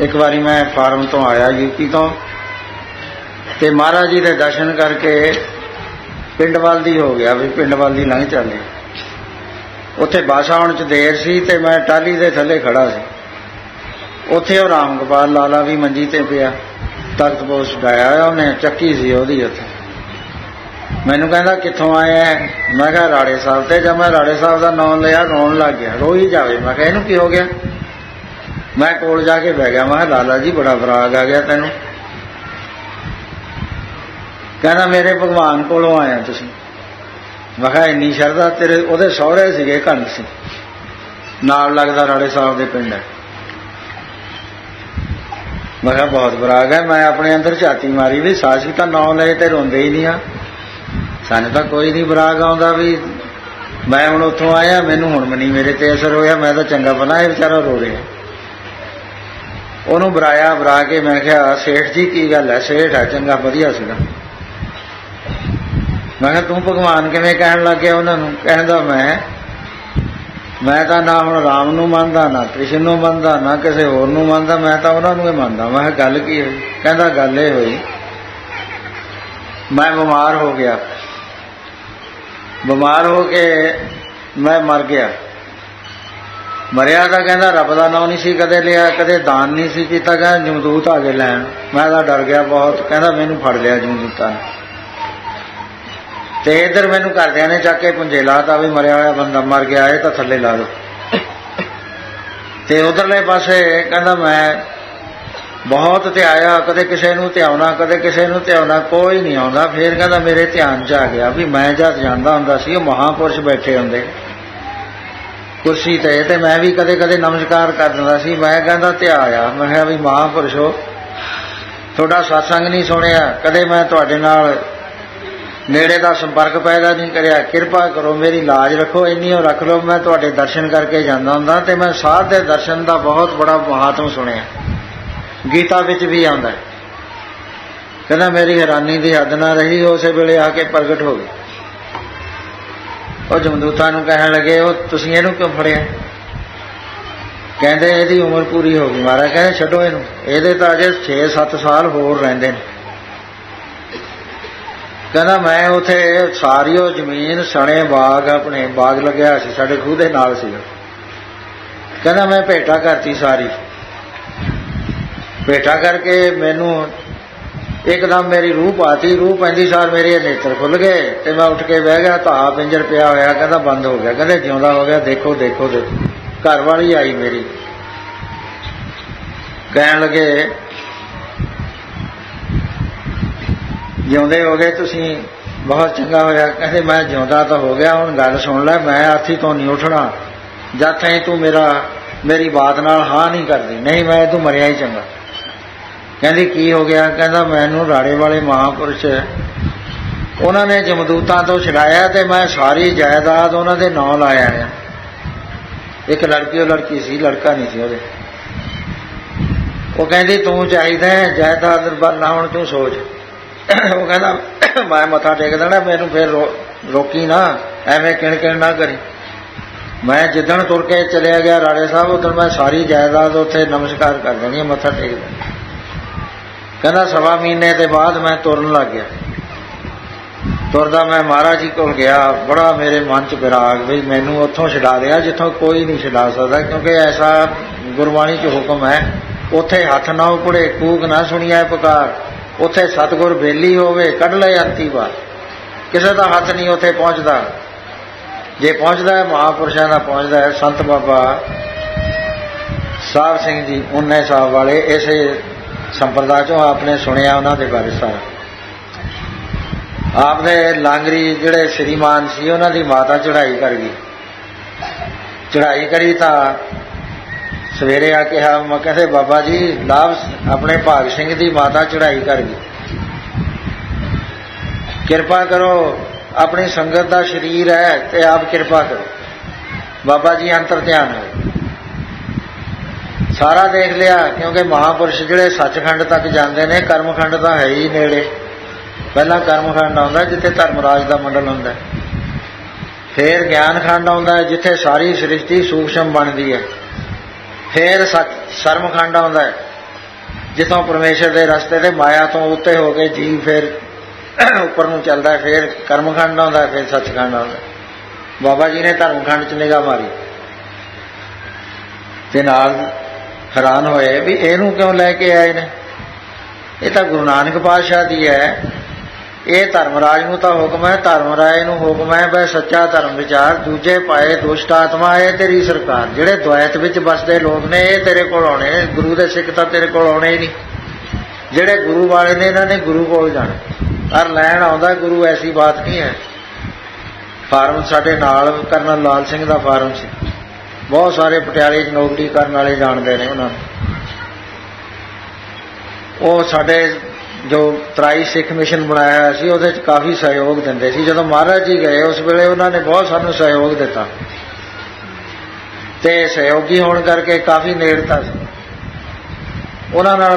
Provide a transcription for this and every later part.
ਇੱਕ ਵਾਰੀ ਮੈਂ ਫਾਰਮ ਤੋਂ ਆਇਆ ਯੂਪੀ ਤੋਂ ਤੇ ਮਹਾਰਾਜ ਜੀ ਦੇ ਦਰਸ਼ਨ ਕਰਕੇ ਪਿੰਡ ਵੱਲ ਦੀ ਹੋ ਗਿਆ ਵੀ ਪਿੰਡ ਵੱਲ ਦੀ ਲੰਘ ਚੱਲੇ। ਉੱਥੇ ਬੱਸ ਆਉਣ ਚ ਦੇਰ ਸੀ ਤੇ ਮੈਂ ਟਾਲੀ ਦੇ ਥੱਲੇ ਖੜਾ ਸੀ। ਉੱਥੇ ਉਹ ਰਾਮ ਗੋਪਾਲ ਲਾਲਾ ਵੀ ਮੰਜੀ ਤੇ ਪਿਆ। ਤਖਤ ਪੋਸ਼ ਡਾਇਆ ਉਹਨੇ ਚੱਕੀ ਸੀ ਉਹਦੀ ਉੱਥੇ। ਮੈਨੂੰ ਕਹਿੰਦਾ, ਕਿੱਥੋਂ ਆਇਆ ਮੈਂ ਕਿਹਾ, ਰਾੜੇ ਸਾਹਿਬ ਤੇ। ਜਦ ਮੈਂ ਰਾੜੇ ਸਾਹਿਬ ਦਾ ਨਾਮ ਲਿਆ, ਰੋਣ ਲੱਗ ਗਿਆ। ਰੋਈ ਜਾਵੇ। ਮੈਂ ਕਿਹਾ, ਇਹਨੂੰ ਕੀ ਹੋ ਗਿਆ? ਮੈਂ ਕੋਲ ਜਾ ਕੇ ਬਹਿ ਗਿਆ, ਮੈਂ ਕਿਹਾ ਲਾਲਾ ਜੀ, ਬੜਾ ਬਰਾਗ ਆ ਗਿਆ ਤੈਨੂੰ। ਕਹਿੰਦਾ, ਮੇਰੇ ਭਗਵਾਨ ਕੋਲੋਂ ਆਇਆ ਤੁਸੀਂ। ਮੈਂ ਕਿਹਾ, ਇੰਨੀ ਸ਼ਰਧਾ ਤੇਰੇ, ਉਹਦੇ ਸਹੁਰੇ ਸੀਗੇ ਕੰਨ ਸੀ। ਨਾਲ ਲੱਗਦਾ ਰਾੜੇ ਸਾਹਿਬ ਦੇ ਪਿੰਡ ਹੈ। ਮੈਂ ਕਿਹਾ, ਬਹੁਤ ਬਰਾਗ ਹੈ, ਮੈਂ ਆਪਣੇ ਅੰਦਰ ਝਾਤੀ ਮਾਰੀ ਵੀ ਸਾਸੀ ਤਾਂ ਨਾਂ ਲਏ ਤੇ ਰੋਂਦੇ ਹੀ ਨਹੀਂ ਆ। ਸਾਨੂੰ ਤਾਂ ਕੋਈ ਨਹੀਂ ਬਰਾਗ ਆਉਂਦਾ ਵੀ, ਮੈਂ ਹੁਣ ਉੱਥੋਂ ਆਇਆ, ਮੈਨੂੰ ਹੁਣ ਮਨੀ ਮੇਰੇ ਤੇ ਅਸਰ ਹੋਇਆ, ਮੈਂ ਤਾਂ ਚੰਗਾ ਬਣਾ ਇਹ ਵਿਚਾਰਾ ਰੋ ਰਿਹਾ। ਉਹਨੂੰ ਬੁਰਾਇਆ ਬੁਰਾ ਕੇ ਮੈਂ ਕਿਹਾ, ਸੇਠ ਜੀ, ਕੀ ਗੱਲ ਹੈ? ਸੇਠ ਹੈ, ਚੰਗਾ, ਵਧੀਆ ਸੀਗਾ ਮੈਂ ਕਿਹਾ, ਤੂੰ ਭਗਵਾਨ ਕਿਵੇਂ ਕਹਿਣ ਲੱਗਿਆ ਉਹਨਾਂ ਨੂੰ? ਕਹਿੰਦਾ ਮੈਂ ਮੈਂ ਤਾਂ ਨਾ ਹੁਣ ਰਾਮ ਨੂੰ ਮੰਨਦਾ, ਨਾ ਕ੍ਰਿਸ਼ਨ ਨੂੰ ਮੰਨਦਾ, ਨਾ ਕਿਸੇ ਹੋਰ ਨੂੰ ਮੰਨਦਾ, ਮੈਂ ਤਾਂ ਉਹਨਾਂ ਨੂੰ ਹੀ ਮੰਨਦਾ। ਮੈਂ ਕਿਹਾ, ਗੱਲ ਕੀ ਹੋਈ? ਕਹਿੰਦਾ, ਗੱਲ ਇਹ ਹੋਈ, ਮੈਂ ਬਿਮਾਰ ਹੋ ਗਿਆ। ਬਿਮਾਰ ਹੋ ਕੇ ਮੈਂ ਮਰ ਗਿਆ। ਮਰਿਆ ਤਾਂ ਕਹਿੰਦਾ ਰੱਬ ਦਾ ਨਾਮ ਨਹੀਂ ਸੀ ਕਦੇ ਲਿਆ, ਕਦੇ ਦਾਨ ਨਹੀਂ ਸੀ ਕੀਤਾ, ਕਹਿੰਦਾ ਜਮਦੂਤ ਆ ਕੇ ਲੈਣ। ਮੈਂ ਤਾਂ ਡਰ ਗਿਆ ਬਹੁਤ, ਕਹਿੰਦਾ ਮੈਨੂੰ ਫੜ ਲਿਆ ਜਮਦੂਤਾਂ ਨੇ। ਤੇ ਇਧਰ ਮੈਨੂੰ ਘਰਦਿਆਂ ਨੇ ਚੱਕ ਕੇ ਪੁੰਜੇ ਲਾਤਾ ਵੀ ਮਰਿਆ ਹੋਇਆ ਬੰਦਾ ਮਰ ਗਿਆ, ਇਹ ਤਾਂ ਥੱਲੇ ਲਾ ਦੋ। ਤੇ ਉਧਰਲੇ ਪਾਸੇ ਕਹਿੰਦਾ ਮੈਂ ਬਹੁਤ ਧਿਆਇਆ, ਕਦੇ ਕਿਸੇ ਨੂੰ ਧਿਆਉਣਾ, ਕਦੇ ਕਿਸੇ ਨੂੰ ਧਿਆਉਣਾ, ਕੋਈ ਨਹੀਂ ਆਉਂਦਾ। ਫੇਰ ਕਹਿੰਦਾ ਮੇਰੇ ਧਿਆਨ 'ਚ ਆ ਗਿਆ ਵੀ ਮੈਂ ਜਦ ਜਾਂਦਾ ਹੁੰਦਾ ਸੀ, ਉਹ ਮਹਾਪੁਰਸ਼ ਬੈਠੇ ਹੁੰਦੇ। ਕੁਰਸੀ ਤੇ ਤੇ ਮੈਂ ਵੀ ਕਦੇ ਕਦੇ ਨਮਸਕਾਰ ਕਰ ਦਿੰਦਾ ਸੀ। ਮੈਂ ਕਹਿੰਦਾ, ਧਿਆ ਧਿਆਇਆ ਮੈਂ ਕਿਹਾ ਵੀ, ਮਹਾਪੁਰਸ਼ੋ ਤੁਹਾਡਾ satsang ਨਹੀਂ ਸੁਣਿਆ। ਕਦੇ ਮੈਂ ਤੁਹਾਡੇ ਨਾਲ ਨੇੜੇ ਦਾ ਸੰਪਰਕ ਪੈਦਾ ਨਹੀਂ ਕਰਿਆ। ਕਿਰਪਾ ਕਰੋ, ਮੇਰੀ ਲਾਜ ਰੱਖੋ, ਇੰਨੀ ਉਹ ਰੱਖ ਲਓ। ਮੈਂ ਤੁਹਾਡੇ ਦਰਸ਼ਨ ਕਰਕੇ ਜਾਂਦਾ ਹੁੰਦਾ ਤੇ ਮੈਂ ਸਾਧ ਦੇ ਦਰਸ਼ਨ ਦਾ ਬਹੁਤ ਬੜਾ ਮਹਾਤਮ ਸੁਣਿਆ। ਗੀਤਾ ਵਿੱਚ ਵੀ ਆਉਂਦਾ ਕਹਿੰਦਾ, ਮੇਰੀ ਹੈਰਾਨੀ ਦੀ ਹੱਦ ਨਾ ਰਹੀ। ਉਸੇ ਵੇਲੇ ਆ ਕੇ ਪ੍ਰਗਟ ਹੋ ਗਈ ਉਹ ਜਮਦੂਤਾਂ ਨੂੰ ਕਹਿਣ ਲੱਗੇ, ਉਹ ਤੁਸੀਂ ਇਹਨੂੰ ਕਿਉਂ ਫੜਿਆ? ਕਹਿੰਦੇ ਇਹਦੀ ਉਮਰ ਪੂਰੀ ਹੋ ਗਈ। ਮਹਾਰਾਜ ਕਹਿੰਦੇ, ਛੱਡੋ ਇਹਨੂੰ। ਇਹਦੇ ਤਾਂ ਅਜੇ 6-7 ਸਾਲ ਹੋਰ ਰਹਿੰਦੇ ਨੇ। ਕਹਿੰਦਾ, ਮੈਂ ਉਥੇ ਸਾਰੀ ਉਹ ਜ਼ਮੀਨ, ਸਣੇ ਬਾਗ, ਆਪਣੇ ਬਾਗ ਲੱਗਿਆ ਸੀ, ਸਾਡੇ ਖੂਹ ਦੇ ਨਾਲ ਸੀ। ਕਹਿੰਦਾ, ਮੈਂ ਭੇਟਾ ਕਰਤੀ ਸਾਰੀ। ਭੇਟਾ ਕਰਕੇ ਮੈਨੂੰ ਇੱਕਦਮ ਮੇਰੀ ਰੂਹ ਪਾਤੀ, ਰੂਹ ਪੈਂਦੀ ਸਾਰ ਮੇਰੇ ਨੇਤਰ ਖੁੱਲ ਗਏ ਤੇ ਮੈਂ ਉੱਠ ਕੇ ਬਹਿ ਗਿਆ ਧਾ ਪਿੰਜਰ ਪਿਆ ਹੋਇਆ, ਕਹਿੰਦਾ ਬੰਦ ਹੋ ਗਿਆ, ਕਹਿੰਦੇ ਜਿਉਂਦਾ ਹੋ ਗਿਆ, ਦੇਖੋ ਦੇਖੋ ਦੇਖੋ। ਘਰ ਵਾਲੀ ਆਈ ਮੇਰੀ। ਕਹਿਣ ਲੱਗੇ, ਜਿਉਂਦੇ ਹੋ ਗਏ ਤੁਸੀਂ, ਬਹੁਤ ਚੰਗਾ ਹੋਇਆ। ਕਹਿੰਦੇ ਮੈਂ ਜਿਉਂਦਾ ਤਾਂ ਹੋ ਗਿਆ, ਹੁਣ ਗੱਲ ਸੁਣ ਲੈ, ਮੈਂ ਆਥੀ ਤੋਂ ਨਹੀਂ ਉੱਠਣਾ। ਜਦ ਤਾਈਂ ਤੂੰ ਮੇਰਾ, ਮੇਰੀ ਬਾਤ ਨਾਲ ਹਾਂ ਨਹੀਂ ਕਰਦੀ, ਨਹੀਂ ਮੈਂ ਤੂੰ ਮਰਿਆ ਹੀ ਚੰਗਾ। ਕਹਿੰਦੀ ਕੀ ਹੋ ਗਿਆ? ਕਹਿੰਦਾ ਮੈਨੂੰ ਰਾੜੇ ਵਾਲੇ ਮਹਾਪੁਰਸ਼ ਉਹਨਾਂ ਨੇ ਜਮਦੂਤਾਂ ਤੋਂ ਛਡਾਇਆ ਤੇ ਮੈਂ ਸਾਰੀ ਜਾਇਦਾਦ ਉਹਨਾਂ ਦੇ ਨਾਂ ਲਾਇਆ ਆ। ਇੱਕ ਲੜਕੀ ਉਹ ਲੜਕੀ ਸੀ ਲੜਕਾ ਨਹੀਂ ਸੀ ਉਹਦੇ। ਉਹ ਕਹਿੰਦੀ ਤੂੰ ਚਾਹੀਦਾ ਜਾਇਦਾਦ ਨਾ ਹੁਣ ਤੂੰ ਸੋਚ। ਉਹ ਕਹਿੰਦਾ ਮੈਂ ਮੱਥਾ ਟੇਕ ਦੇਣਾ ਮੈਨੂੰ ਫਿਰ ਰੋ- ਰੋਕੀ ਨਾ ਐਵੇਂ ਕਿਣ ਕਿਣ ਨਾ ਕਰੀ। ਮੈਂ ਜਿੱਦਣ ਤੁਰ ਕੇ ਚਲਿਆ ਗਿਆ ਰਾੜੇ ਸਾਹਿਬ ਉਦੋਂ ਮੈਂ ਸਾਰੀ ਜਾਇਦਾਦ ਉੱਥੇ ਨਮਸਕਾਰ ਕਰ ਦੇਣੀ ਹੈ, ਮੱਥਾ ਟੇਕ ਦੇਣਾ। ਕਹਿੰਦਾ ਸਵਾ ਮਹੀਨੇ ਦੇ ਬਾਅਦ ਮੈਂ ਤੁਰਨ ਲੱਗ ਗਿਆ। ਤੁਰਦਾ ਮੈਂ ਮਹਾਰਾਜ ਜੀ ਕੋਲ ਗਿਆ, ਬੜਾ ਮੇਰੇ ਮਨ ਚ ਵਿਰਾਗ ਵੀ ਮੈਨੂੰ ਉੱਥੋਂ ਛਡਾ ਦਿਆ ਜਿੱਥੋਂ ਕੋਈ ਨਹੀਂ ਛਡਾ ਸਕਦਾ, ਕਿਉਂਕਿ ਐਸਾ ਗੁਰਬਾਣੀ ਚ ਹੁਕਮ ਹੈ, ਉੱਥੇ ਹੱਥ ਨਾ ਉਪੜੇ, ਕੂਕ ਨਾ ਸੁਣੀਐ ਪੁਕਾਰ, ਉੱਥੇ ਸਤਗੁਰ ਬੇਲੀ ਹੋਵੇ, ਕੱਢ ਲੈ ਅੰਤੀ ਵਾਰ। ਕਿਸੇ ਦਾ ਹੱਥ ਨਹੀਂ ਉੱਥੇ ਪਹੁੰਚਦਾ। ਜੇ ਪਹੁੰਚਦਾ ਹੈ, ਮਹਾਪੁਰਸ਼ਾਂ ਦਾ ਪਹੁੰਚਦਾ ਹੈ, ਸੰਤ ਬਾਬਾ ਸਾਹਿਬ ਸਿੰਘ ਜੀ, ਉਹਨੇ ਸਾਹਿਬ ਵਾਲੇ ਇਸੇ ਸੰਪਰਦਾ ਚੋਂ ਆਪਨੇ ਸੁਣਿਆ ਉਹਨਾਂ ਦੇ ਬਾਰੇ ਸਾਰਾ। ਆਪਨੇ ਲਾਂਗਰੀ ਜਿਹੜੇ ਸ਼੍ਰੀਮਾਨ ਸੀ, ਉਹਨਾਂ ਦੀ ਮਾਤਾ ਚੜ੍ਹਾਈ ਕਰ ਗਈ। ਚੜ੍ਹਾਈ ਕਰੀ ਤਾਂ ਸਵੇਰੇ ਆ ਕੇ ਹਾਂ ਮੈਂ ਕਹਿੰਦੇ ਬਾਬਾ ਜੀ, ਲਾਭ ਆਪਣੇ ਭਾਗ ਸਿੰਘ ਦੀ ਮਾਤਾ ਚੜ੍ਹਾਈ ਕਰ ਗਈ। ਕਿਰਪਾ ਕਰੋ, ਆਪਣੀ ਸੰਗਤ ਦਾ ਸ਼ਰੀਰ ਹੈ ਤੇ ਆਪ ਕਿਰਪਾ ਕਰੋ। ਬਾਬਾ ਜੀ, ਅੰਤਰ ਧਿਆਨ ਹੈ ਸਾਰਾ ਦੇਖ ਲਿਆ, ਕਿਉਂਕਿ ਮਹਾਪੁਰਸ਼ ਜਿਹੜੇ ਸੱਚਖੰਡ ਤੱਕ ਜਾਂਦੇ ਨੇ, ਕਰਮਖੰਡ ਤਾਂ ਹੈ ਹੀ ਨੇੜੇ। ਪਹਿਲਾਂ ਕਰਮਖੰਡ ਆਉਂਦਾ ਜਿੱਥੇ ਧਰਮਰਾਜ ਦਾ ਮੰਡਲ ਹੁੰਦਾ। ਫਿਰ ਗਿਆਨਖੰਡ ਆਉਂਦਾ ਜਿੱਥੇ ਸਾਰੀ ਸ੍ਰਿਸ਼ਟੀ ਸੂਖਸ਼ਮ ਬਣਦੀ ਹੈ। ਫਿਰ ਸੱਚ ਸਰਮਖੰਡ ਆਉਂਦਾ ਹੈ, ਜਿੱਥੋਂ ਪਰਮੇਸ਼ਰ ਦੇ ਰਸਤੇ ਤੇ ਮਾਇਆ ਤੋਂ ਉੱਤੇ ਹੋ ਕੇ ਜੀਵ ਫਿਰ ਉੱਪਰ ਨੂੰ ਚੱਲਦਾ ਫਿਰ ਕਰਮਖੰਡ ਆਉਂਦਾ, ਫਿਰ ਸੱਚਖੰਡ ਆਉਂਦਾ ਬਾਬਾ ਜੀ ਨੇ ਧਰਮਖੰਡ 'ਚ ਨਿਗਾਹ ਮਾਰੀ। ਤੇ ਨਾਲ ਹੈਰਾਨ ਹੋਏ ਵੀ ਇਹਨੂੰ ਕਿਉਂ ਲੈ ਕੇ ਆਏ ਨੇ? ਇਹ ਤਾਂ ਗੁਰੂ ਨਾਨਕ ਪਾਤਸ਼ਾਹ ਦੀ ਹੈ। ਇਹ ਧਰਮਰਾਜ ਨੂੰ ਤਾਂ ਹੁਕਮ ਹੈ ਧਰਮਰਾਜ ਨੂੰ ਹੁਕਮ ਹੈ ਬਈ ਸੱਚਾ ਧਰਮ ਵਿਚਾਰ, ਦੂਜੇ ਪਾਏ ਦੁਸ਼ਟ ਆਤਮਾ, ਇਹ ਤੇਰੀ ਸਰਕਾਰ। ਜਿਹੜੇ ਦੁਆਇਤ ਵਿੱਚ ਵਸਦੇ ਲੋਕ ਨੇ, ਇਹ ਤੇਰੇ ਕੋਲ ਆਉਣੇ ਨੇ। ਗੁਰੂ ਦੇ ਸਿੱਖ ਤਾਂ ਤੇਰੇ ਕੋਲ ਆਉਣੇ ਹੀ ਨਹੀਂ। ਜਿਹੜੇ ਗੁਰੂ ਵਾਲੇ ਨੇ, ਇਹਨਾਂ ਨੇ ਗੁਰੂ ਕੋਲ ਜਾਣਾ। ਪਰ ਲੈਣ ਆਉਂਦਾ ਗੁਰੂ, ਐਸੀ ਬਾਤ ਨਹੀਂ ਹੈ। ਫਾਰਮ ਸਾਡੇ ਨਾਲ ਕਰਨਲ ਲਾਲ ਸਿੰਘ ਦਾ ਫਾਰਮ ਸੀ। ਬਹੁਤ ਸਾਰੇ ਪਟਿਆਲੇ 'ਚ ਨੌਕਰੀ ਕਰਨ ਵਾਲੇ ਜਾਣਦੇ ਨੇ ਉਹਨਾਂ ਨੂੰ। ਉਹ ਸਾਡੇ ਜੋ ਤਰਾਈ ਸਿੱਖ ਮਿਸ਼ਨ ਬਣਾਇਆ ਹੋਇਆ ਸੀ, ਉਹਦੇ 'ਚ ਕਾਫੀ ਸਹਿਯੋਗ ਦਿੰਦੇ ਸੀ। ਜਦੋਂ ਮਹਾਰਾਜ ਜੀ ਗਏ, ਉਸ ਵੇਲੇ ਉਹਨਾਂ ਨੇ ਬਹੁਤ ਸਾਨੂੰ ਸਹਿਯੋਗ ਦਿੱਤਾ। ਤੇ ਸਹਿਯੋਗੀ ਹੋਣ ਕਰਕੇ ਕਾਫੀ ਨੇੜਤਾ ਸੀ ਉਹਨਾਂ ਨਾਲ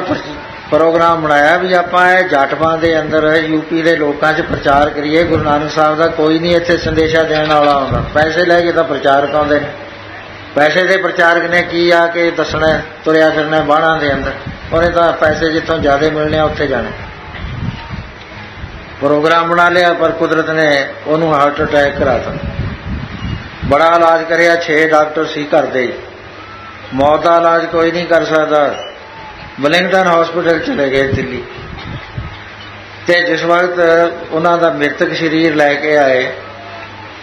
ਪ੍ਰੋਗਰਾਮ ਬਣਾਇਆ ਵੀ ਆਪਾਂ ਇਹ ਜਟਪਾਂ ਦੇ ਅੰਦਰ ਯੂਪੀ ਦੇ ਲੋਕਾਂ 'ਚ ਪ੍ਰਚਾਰ ਕਰੀਏ। ਗੁਰੂ ਨਾਨਕ ਸਾਹਿਬ ਦਾ ਕੋਈ ਨਹੀਂ ਇੱਥੇ ਸੰਦੇਸ਼ਾ ਦੇਣ ਵਾਲਾ ਆਉਂਦਾ। ਪੈਸੇ ਲੈ ਕੇ ਤਾਂ ਪ੍ਰਚਾਰਕ ਆਉਂਦੇ ਨੇ। ਪੈਸੇ ਦੇ ਪ੍ਰਚਾਰਕ ਨੇ ਕੀ ਆ ਕੇ ਦੱਸਣਾ, ਤੁਰਿਆ ਫਿਰਨਾ ਹੈ ਦੇ ਅੰਦਰ? ਉਹਨੇ ਤਾਂ ਪੈਸੇ ਜਿੱਥੋਂ ਜ਼ਿਆਦਾ ਮਿਲਣੇ ਆ, ਉੱਥੇ ਜਾਣਾ। ਪ੍ਰੋਗਰਾਮ ਬਣਾ ਲਿਆ, ਪਰ ਕੁਦਰਤ ਨੇ ਉਹਨੂੰ ਹਾਰਟ ਅਟੈਕ ਕਰਾਤਾ ਬੜਾ ਇਲਾਜ ਕਰਿਆ 6 ਡਾਕਟਰ ਸੀ ਘਰ ਦੇ। ਮੌਤ ਦਾ ਇਲਾਜ ਕੋਈ ਨਹੀਂ ਕਰ ਸਕਦਾ। ਬਲਿੰਗਟਨ ਹਸਪੀਟਲ ਚਲੇ ਗਏ ਦਿੱਲੀ। ਤੇ ਜਿਸ ਵਕਤ ਉਹਨਾਂ ਦਾ ਮ੍ਰਿਤਕ ਸਰੀਰ ਲੈ ਕੇ ਆਏ,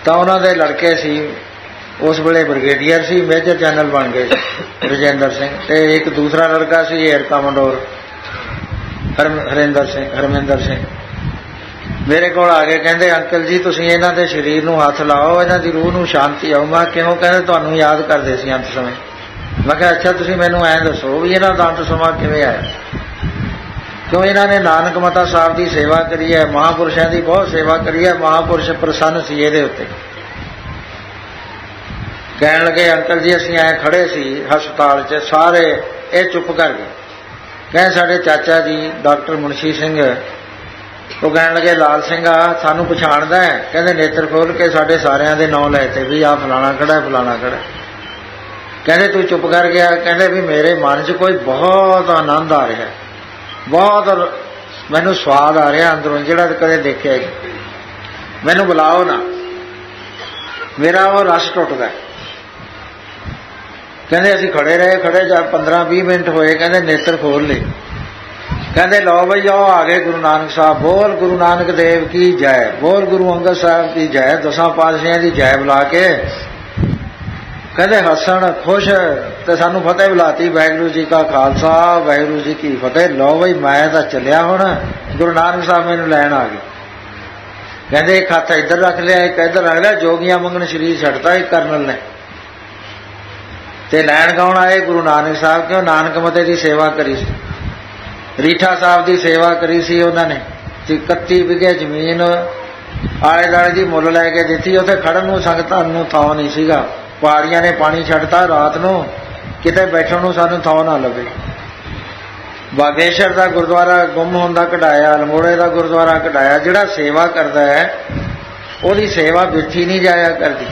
ਤਾਂ ਉਹਨਾਂ ਦੇ ਲੜਕੇ ਸੀ ਉਸ ਵੇਲੇ ਬ੍ਰਿਗੇਡੀਅਰ ਸੀ ਮੇਜਰ ਜਨਰਲ ਬਣ ਗਏ ਰਜਿੰਦਰ ਸਿੰਘ ਤੇ ਇੱਕ ਦੂਸਰਾ ਲੜਕਾ ਸੀ 에ਅਰ ਕਮਾਂਡੋਰ ਹਰਿੰਦਰ ਸਿੰਘ ਹਰਮਿੰਦਰ ਸਿੰਘ। ਮੇਰੇ ਕੋਲ ਆ ਕੇ ਕਹਿੰਦੇ ਅੰਕਲ ਜੀ ਤੁਸੀਂ ਇਹਨਾਂ ਦੇ ਸਰੀਰ ਨੂੰ ਹੱਥ ਲਾਓ ਇਹਨਾਂ ਦੀ ਰੂਹ ਨੂੰ ਸ਼ਾਂਤੀ ਆਉ ਮੈਂ ਕਿਹਾ, ਕਿਉਂ? ਕਹਿੰਦੇ ਤੁਹਾਨੂੰ ਯਾਦ ਕਰਦੇ ਸੀ ਅੰਤ ਸਮੇਂ। ਮੈਂ ਕਿਹਾ ਅੱਛਾ ਤੁਸੀਂ ਮੈਨੂੰ ਐਂ ਦੱਸੋ ਵੀ ਇਹਨਾਂ ਦਾ ਅੰਤ ਸਮਾਂ ਕਿਵੇਂ ਆਇਆ? ਕਿਉਂ ਇਹਨਾਂ ਨੇ ਨਾਨਕ ਮਤਾ ਸਾਹਿਬ ਦੀ ਸੇਵਾ ਕਰੀ ਹੈ ਮਹਾਪੁਰਸ਼ਾਂ ਦੀ ਬਹੁਤ ਸੇਵਾ ਕਰੀ ਹੈ ਮਹਾਪੁਰਸ਼ ਪ੍ਰਸੰਨ ਸੀ ਇਹਦੇ ਉੱਤੇ। ਕਹਿਣ ਲੱਗੇ, ਅੰਕਲ ਜੀ, ਅਸੀਂ ਐ ਖੜੇ ਸੀ ਹਸਪਤਾਲ 'ਚ, ਸਾਰੇ ਇਹ ਚੁੱਪ ਕਰ ਗਏ। ਕਹੇ ਸਾਡੇ ਚਾਚਾ ਜੀ, ਡਾਕਟਰ ਮੁਨਸ਼ੀ ਸਿੰਘ, ਉਹ ਕਹਿਣ ਲੱਗੇ, ਲਾਲ ਸਿੰਘ ਆ, ਸਾਨੂੰ ਪਛਾਣਦਾ ਹੈ। ਕਹਿੰਦੇ, ਨੇਤਰ ਖੋਲ ਕੇ ਸਾਡੇ ਸਾਰਿਆਂ ਦੇ ਨਾਂ ਲਏ ਤੇ ਵੀ ਆ ਫਲਾਣਾ ਕਿਹੜਾ ਫਲਾਣਾ ਕਿਹੜਾ ਕਹਿੰਦੇ, ਤੂੰ ਚੁੱਪ ਕਰ ਗਿਆ। ਕਹਿੰਦੇ ਵੀ ਮੇਰੇ ਮਨ 'ਚ ਕੋਈ ਬਹੁਤ ਆਨੰਦ ਆ ਰਿਹਾ ਬਹੁਤ ਮੈਨੂੰ ਸਵਾਦ ਆ ਰਿਹਾ ਅੰਦਰੋਂ, ਜਿਹੜਾ ਕਦੇ ਦੇਖਿਆ ਮੈਨੂੰ ਬੁਲਾਓ ਨਾ। ਮੇਰਾ ਉਹ ਰਸ ਟੁੱਟਦਾ ਕਹਿੰਦੇ ਅਸੀਂ ਖੜੇ ਰਹੇ, ਖੜੇ ਜਾ 15 20 ਮਿੰਟ ਹੋਏ, ਕਹਿੰਦੇ ਨੇਤਰ ਖੋਲ ਲਏ। ਕਹਿੰਦੇ ਲਓ ਬਈ ਆਓ ਆ ਗਏ ਗੁਰੂ ਨਾਨਕ ਸਾਹਿਬ, ਬੋਲ ਗੁਰੂ ਨਾਨਕ ਦੇਵ ਕੀ ਜੈ, ਬੋਲ ਗੁਰੂ ਅੰਗਦ ਸਾਹਿਬ ਕੀ ਜੈ, ਦਸਾਂ ਪਾਤਸ਼ਾਹਾਂ ਦੀ ਜੈ ਬੁਲਾ ਕੇ। ਕਹਿੰਦੇ ਹੱਸਣ, ਖੁਸ਼, ਤੇ ਸਾਨੂੰ ਫਤਿਹ ਬੁਲਾਤੀ, ਵਾਹਿਗੁਰੂ ਜੀ ਕਾ ਖਾਲਸਾ, ਵਾਹਿਗੁਰੂ ਜੀ ਕੀ ਫਤਿਹ। ਲਓ ਬਈ ਮੈਂ ਤਾਂ ਚੱਲਿਆ ਹੁਣ, ਗੁਰੂ ਨਾਨਕ ਸਾਹਿਬ ਮੈਨੂੰ ਲੈਣ ਆ ਗਏ। ਕਹਿੰਦੇ ਇੱਕ ਹੱਥ ਇੱਧਰ ਰੱਖ ਲਿਆ, ਇੱਕ ਇੱਧਰ ਰੱਖ ਲਿਆ, ਜੋਗੀਆਂ ਮੰਗਣ, ਸ਼ਰੀਰ ਛੱਡਤਾ ਇੱਕ ਕਰਨਲ ਨੇ। ਤੇ ਨੈਣ ਗਾਉਣ ਆਏ, ਗੁਰੂ ਨਾਨਕ ਸਾਹਿਬ ਕਿਉਂ ਨਾਨਕ ਮਤੇ ਦੀ ਸੇਵਾ ਕਰੀ ਸੀ? ਰੀਠਾ ਸਾਹਿਬ ਦੀ ਸੇਵਾ ਕਰੀ ਸੀ ਉਹਨਾਂ ਨੇ, ਤੇ 31 ਵਿਗੇ ਜ਼ਮੀਨ ਆਲੇ ਦਾਲੇ ਦੀ ਮੁੱਲ ਲੈ ਕੇ ਦਿੱਤੀ, ਉੱਥੇ ਖੜਨ ਨੂੰ ਸੰਗਤਾਂ ਨੂੰ ਥਾਂ ਨਹੀਂ ਸੀਗਾ। ਪਹਾੜੀਆਂ ਨੇ ਪਾਣੀ ਛੱਡਤਾ ਰਾਤ ਨੂੰ, ਕਿਤੇ ਬੈਠਣ ਨੂੰ ਸਾਨੂੰ ਥਾਂ ਨਾ ਲੱਗੇ ਬਾਗੇਸ਼ਰ ਦਾ ਗੁਰਦੁਆਰਾ ਗੁੰਮ ਹੁੰਦਾ ਕਢਾਇਆ, ਅਲਮੋੜੇ ਦਾ ਗੁਰਦੁਆਰਾ ਕਢਾਇਆ, ਜਿਹੜਾ ਸੇਵਾ ਕਰਦਾ ਹੈ, ਉਹਦੀ ਸੇਵਾ ਵਿੱਥੀ ਨਹੀਂ ਜਾਇਆ ਕਰਦੀ।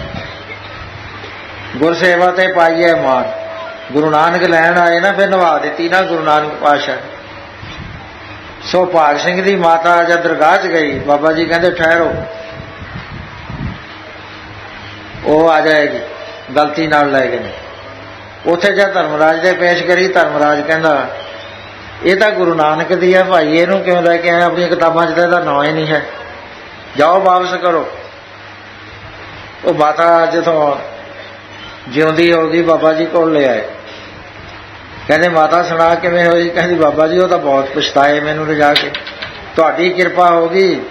ਗੁਰਸੇਵਾ ਤੇ ਪਾਈਏ ਮਾਨ ਗੁਰੂ ਨਾਨਕ ਲੈਣ ਆਏ ਨਾ, ਫਿਰ ਨਵਾ ਦਿੱਤੀ ਨਾ ਗੁਰੂ ਨਾਨਕ ਪਾਸ਼ਾ ਸੋ ਭਾਗ ਸਿੰਘ ਦੀ ਮਾਤਾ ਜਦ ਦਰਗਾਹ 'ਚ ਗਈ, ਬਾਬਾ ਜੀ ਕਹਿੰਦੇ, ਠਹਿਰੋ। ਉਹ ਆ ਜਾਏਗੀ, ਗਲਤੀ ਨਾਲ ਲੈ ਗਏ ਨੇ। ਉੱਥੇ ਜਦ ਧਰਮਰਾਜ ਦੇ ਪੇਸ਼ ਕਰੀ, ਧਰਮਰਾਜ ਕਹਿੰਦਾ, ਇਹ ਤਾਂ ਗੁਰੂ ਨਾਨਕ ਦੀ ਹੈ ਭਾਈ, ਇਹਨੂੰ ਕਿਉਂ ਲੈ ਕੇ ਆਏ? ਆਪਣੀਆਂ ਕਿਤਾਬਾਂ 'ਚ ਤਾਂ ਇਹਦਾ ਨਾਂ ਹੀ ਨਹੀਂ ਹੈ। ਜਾਓ ਵਾਪਸ ਕਰੋ। ਉਹ ਮਾਤਾ ਜਦੋਂ ਜਿਉਂਦੀ ਹੋ ਗਈ ਬਾਬਾ ਜੀ ਕੋਲ ਲੈ ਆਏ। ਕਹਿੰਦੇ, ਮਾਤਾ ਸੁਣਾ ਕਿਵੇਂ ਹੋਈ? ਕਹਿੰਦੀ, ਬਾਬਾ ਜੀ, ਉਹ ਤਾਂ ਬਹੁਤ ਪਛਤਾਏ ਮੈਨੂੰ ਲਿਜਾ ਕੇ। ਤੁਹਾਡੀ ਕਿਰਪਾ ਹੋ ਗਈ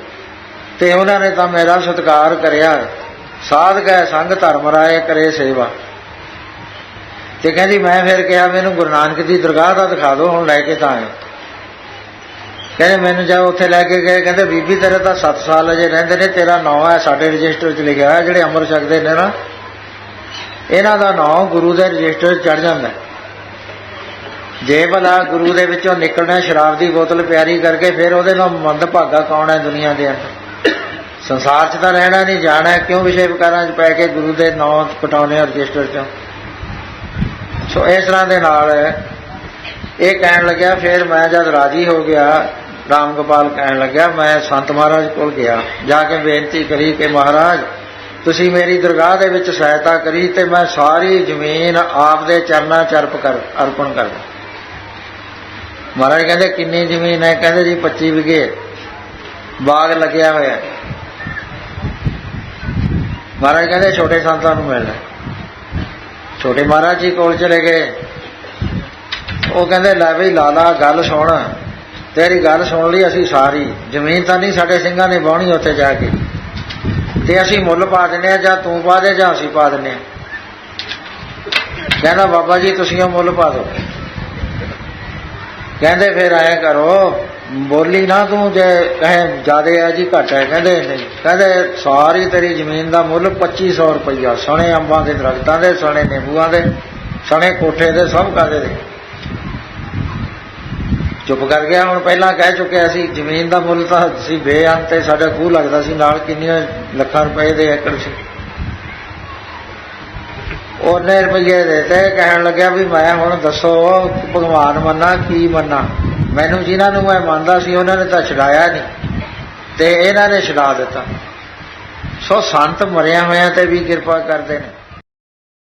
ਤੇ ਉਹਨਾਂ ਨੇ ਤਾਂ ਮੇਰਾ ਸਤਿਕਾਰ ਕਰਿਆ। ਸਾਧ ਗਏ, ਸੰਗ ਧਰਮ ਰਾਏ ਕਰੇ ਸੇਵਾ। ਤੇ ਕਹਿੰਦੀ, ਮੈਂ ਫਿਰ ਕਿਹਾ, ਮੈਨੂੰ ਗੁਰੂ ਨਾਨਕ ਦੀ ਦਰਗਾਹ ਦਾ ਦਿਖਾ ਦਿਓ, ਹੁਣ ਲੈ ਕੇ ਤਾਂ ਆਏ ਕਹਿੰਦੇ, ਮੈਨੂੰ ਜਾ ਉੱਥੇ ਲੈ ਕੇ ਗਏ, ਕਹਿੰਦੇ, ਬੀਬੀ ਤੇਰੇ ਤਾਂ 7 ਸਾਲ ਅਜੇ ਰਹਿੰਦੇ ਨੇ, ਤੇਰਾ ਨਾਂ ਹੈ ਸਾਡੇ ਰਜਿਸਟਰ 'ਚ ਲਿਖਿਆ ਹੋਇਆ, ਜਿਹੜੇ ਅੰਮ੍ਰਿਤ ਛਕਦੇ ਨੇ ਨਾ। ਇਹਨਾਂ ਦਾ ਨਾਂ ਗੁਰੂ ਦੇ ਰਜਿਸਟਰ 'ਚ ਚੜ ਜਾਂਦਾ। ਜੇ ਭਲਾ ਗੁਰੂ ਦੇ ਵਿੱਚੋਂ ਨਿਕਲਣਾ ਸ਼ਰਾਬ ਦੀ ਬੋਤਲ ਪਿਆਰੀ ਕਰਕੇ ਫਿਰ ਉਹਦੇ ਨਾਲ ਮੰਦ ਭਾਗਾ ਕੌਣ ਹੈ ਦੁਨੀਆ ਦੇ ਅੰਦਰ? ਸੰਸਾਰ 'ਚ ਤਾਂ ਰਹਿਣਾ ਨਹੀਂ, ਜਾਣਾ ਕਿਉਂ ਵਿਸ਼ੇ ਵਿਕਾਰਾਂ 'ਚ ਪੈ ਕੇ ਗੁਰੂ ਦੇ ਨਾਂ ਕਟਾਉਣੇ ਰਜਿਸਟਰ 'ਚੋਂ? ਸੋ ਇਸ ਤਰ੍ਹਾਂ ਦੇ ਨਾਲ ਇਹ ਕਹਿਣ ਲੱਗਿਆ, ਫਿਰ ਮੈਂ ਜਦ ਰਾਜੀ ਹੋ ਗਿਆ ਰਾਮ ਗੋਪਾਲ ਕਹਿਣ ਲੱਗਿਆ, ਮੈਂ ਸੰਤ ਮਹਾਰਾਜ ਕੋਲ ਗਿਆ। ਜਾ ਕੇ ਬੇਨਤੀ ਕਰੀ ਕਿ ਮਹਾਰਾਜ ਤੁਸੀਂ ਮੇਰੀ ਦਰਗਾਹ ਦੇ ਵਿੱਚ ਸਹਾਇਤਾ ਕਰੀ ਤੇ ਮੈਂ ਸਾਰੀ ਜ਼ਮੀਨ ਆਪ ਦੇ ਚਰਨਾਂ ਚ ਅਰਪ ਕਰ, ਅਰਪਣ ਕਰ ਮਹਾਰਾਜ ਕਹਿੰਦੇ, ਕਿੰਨੀ ਜ਼ਮੀਨ ਹੈ? ਕਹਿੰਦੇ ਜੀ 25 ਵਿਗੇ ਬਾਗ ਲੱਗਿਆ ਹੋਇਆ ਮਹਾਰਾਜ ਕਹਿੰਦੇ, ਛੋਟੇ ਸੰਤਾਂ ਨੂੰ ਮਿਲਣਾ। ਛੋਟੇ ਮਹਾਰਾਜ ਜੀ ਕੋਲ ਚਲੇ ਗਏ। ਉਹ ਕਹਿੰਦੇ, ਲੈ ਬਈ, ਲਾਲਾ, ਗੱਲ ਸੁਣ। ਤੇਰੀ ਗੱਲ ਸੁਣ ਲਈ ਅਸੀਂ ਸਾਰੀ। ਜ਼ਮੀਨ ਤਾਂ ਨਹੀਂ, ਸਾਡੇ ਸਿੰਘਾਂ ਨੇ ਵਾਹਣੀ ਉੱਥੇ ਜਾ ਕੇ। ਤੇ ਅਸੀਂ ਮੁੱਲ ਪਾ ਦਿੰਨੇ ਆ ਜਾਂ ਤੂੰ ਪਾ ਦੇ ਜਾਂ ਅਸੀਂ ਪਾ ਦਿੰਨੇ ਆ। ਕਹਿੰਦਾ, ਬਾਬਾ ਜੀ, ਤੁਸੀਂ ਉਹ ਮੁੱਲ ਪਾ ਦਿਓ। ਕਹਿੰਦੇ, ਫਿਰ ਐਂ ਕਰੋ। ਬੋਲੀ ਨਾ ਤੂੰ, ਜੇ ਕਹੇ ਜਿਆਦੇ ਆ ਜੀ, ਘੱਟ ਹੈ ਕਹਿੰਦੇ, ਨਹੀਂ। ਕਹਿੰਦੇ, ਸਾਰੀ ਤੇਰੀ ਜ਼ਮੀਨ ਦਾ ਮੁੱਲ 2500 ਰੁਪਈਆ। ਸਣੇ ਅੰਬਾਂ ਦੇ ਦਰਖਤਾਂ ਦੇ ਸਣੇ ਨਿੰਬੂਆਂ ਦੇ ਸਣੇ ਕੋਠੇ ਦੇ, ਸਭ ਕਾਦੇ ਦੇ? ਚੁੱਪ ਕਰ ਗਿਆ, ਹੁਣ ਪਹਿਲਾਂ ਕਹਿ ਚੁੱਕਿਆ ਸੀ, ਜ਼ਮੀਨ ਦਾ ਮੁੱਲ ਤਾਂ ਸੀ ਬੇਅੰਤ ਤੇ ਸਾਡਾ ਖੂਹ ਲੱਗਦਾ ਸੀ, ਨਾਲ ਕਿੰਨੀਆਂ ਲੱਖਾਂ ਰੁਪਏ ਦੇ ਏਕੜ ਸੀ। ਉਹਨੇ ਰੁਪਏ ਦੇਤੇ, ਕਹਿਣ ਲੱਗਿਆ ਵੀ ਮੈਂ ਹੁਣ ਦੱਸੋ, ਭਗਵਾਨ ਮੰਨਾ, ਕੀ ਮੰਨਾ? ਮੈਨੂੰ ਜਿਨ੍ਹਾਂ ਨੂੰ ਮੈਂ ਮੰਨਦਾ ਸੀ, ਉਹਨਾਂ ਨੇ ਤਾਂ ਛਡਾਇਆ ਨਹੀਂ ਤੇ ਇਹਨਾਂ ਨੇ ਛਡਾ ਦਿੱਤਾ। ਸੋ ਸੰਤ ਮਰਿਆ ਹੋਇਆ ਤੇ ਵੀ ਕਿਰਪਾ ਕਰਦੇ ਨੇ।